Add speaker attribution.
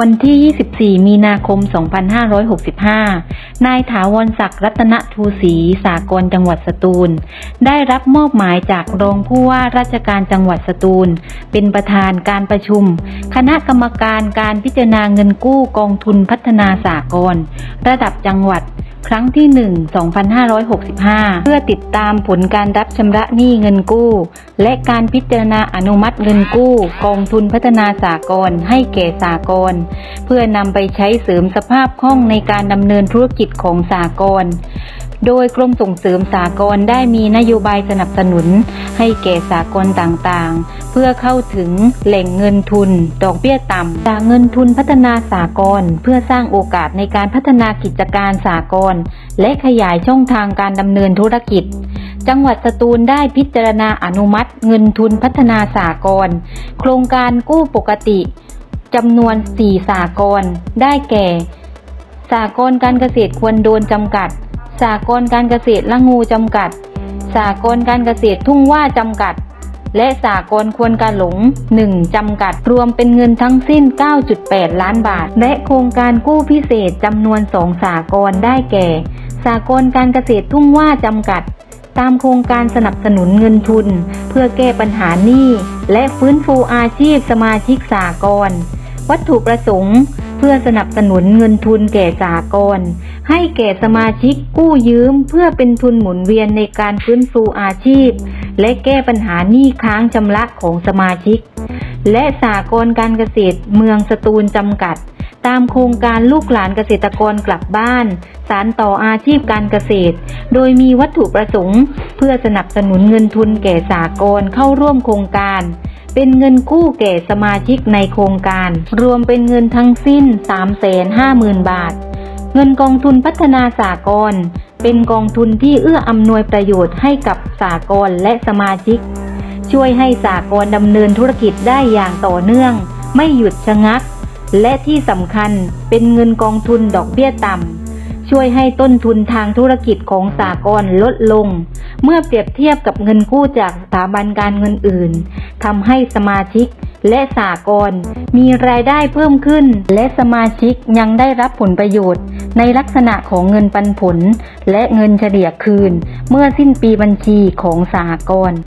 Speaker 1: วันที่ 24 มีนาคม 2565 นายถาวรศักดิ์รัตนทูศรีสากลจังหวัดสตูล ได้รับมอบหมายจากรองผู้ว่าราชการจังหวัดสตูล เป็นประธานการประชุม คณะกรรมการการพิจารณาเงินกู้กองทุนพัฒนาสากลระดับจังหวัด ครั้งที่ 1 2565 เพื่อติดตามผลการรับชำระหนี้เงินกู้ และการพิจารณาอนุมัติเงินกู้ กองทุนพัฒนาสากลให้แก่สากลเพื่อนำไปใช้เสริมสภาพคล่องในการดำเนินธุรกิจของสากลโดยกรมส่งเสริมสากลได้มีนโยบายสนับสนุน ให้แก่สากลต่างๆ เพื่อเข้าถึงแหล่งเงินทุน ดอกเบี้ยต่ำจากเงินทุนพัฒนาสากลเพื่อสร้างโอกาสในการพัฒนากิจการสากลและขยายช่องทางการดำเนินธุรกิจ จังหวัดสตูลได้พิจารณาอนุมัติเงินทุนพัฒนาสากลโครงการกู้ปกติจำนวน 4 สากลได้แก่ สากลการเกษตรควรโดนจำกัด สากลการเกษตรละงูจำกัด สากลการเกษตรทุ่งว่าจำกัด และสากลควรการหลง 1 จำกัดรวมเป็นเงินทั้งสิ้น 9.8 ล้านบาท และโครงการกู้พิเศษจำนวน 2 สากลได้แก่ สากลการเกษตรทุ่งว่าจำกัด ตามโครงการสนับสนุนเงินทุน เพื่อแก้ปัญหาหนี้และฟื้นฟูอาชีพสมาชิกสากลวัตถุประสงค์ เพื่อสนับสนุนเงินทุนแก่สากล ให้แก่สมาชิกกู้ยืมเพื่อเป็นทุนหมุนเวียนในการฟื้นฟูอาชีพ และแก้ปัญหาหนี้ค้างชำระของสมาชิก และสากลการเกษตรเมืองสตูลจำกัด ตามโครงการลูกหลานเกษตรกรกลับบ้าน สารต่ออาชีพการเกษตร โดยมีวัตถุประสงค์ เพื่อสนับสนุนเงินทุนแก่สากลเข้าร่วมโครงการเป็นเงินกู้แก่สมาชิกในโครงการ รวมเป็นเงินทั้งสิ้น 350,000 บาท เงินกองทุนพัฒนาสากลเป็นกองทุนที่เอื้ออำนวยประโยชน์ให้กับสากลและสมาชิก ช่วยให้สากลดำเนินธุรกิจได้อย่างต่อเนื่อง ไม่หยุดชะงัก และที่สำคัญเป็นเงินกองทุนดอกเบี้ยต่ำช่วยให้ต้นทุนทางธุรกิจของสากลลดลง เมื่อเปรียบเทียบกับเงินกู้จากสถาบันการเงินอื่นทำให้สมาชิก และสากลมีรายได้เพิ่มขึ้น และสมาชิกยังได้รับผลประโยชน์ ในลักษณะของเงินปันผล และเงินเฉลี่ยคืน เมื่อสิ้นปีบัญชีของสากล์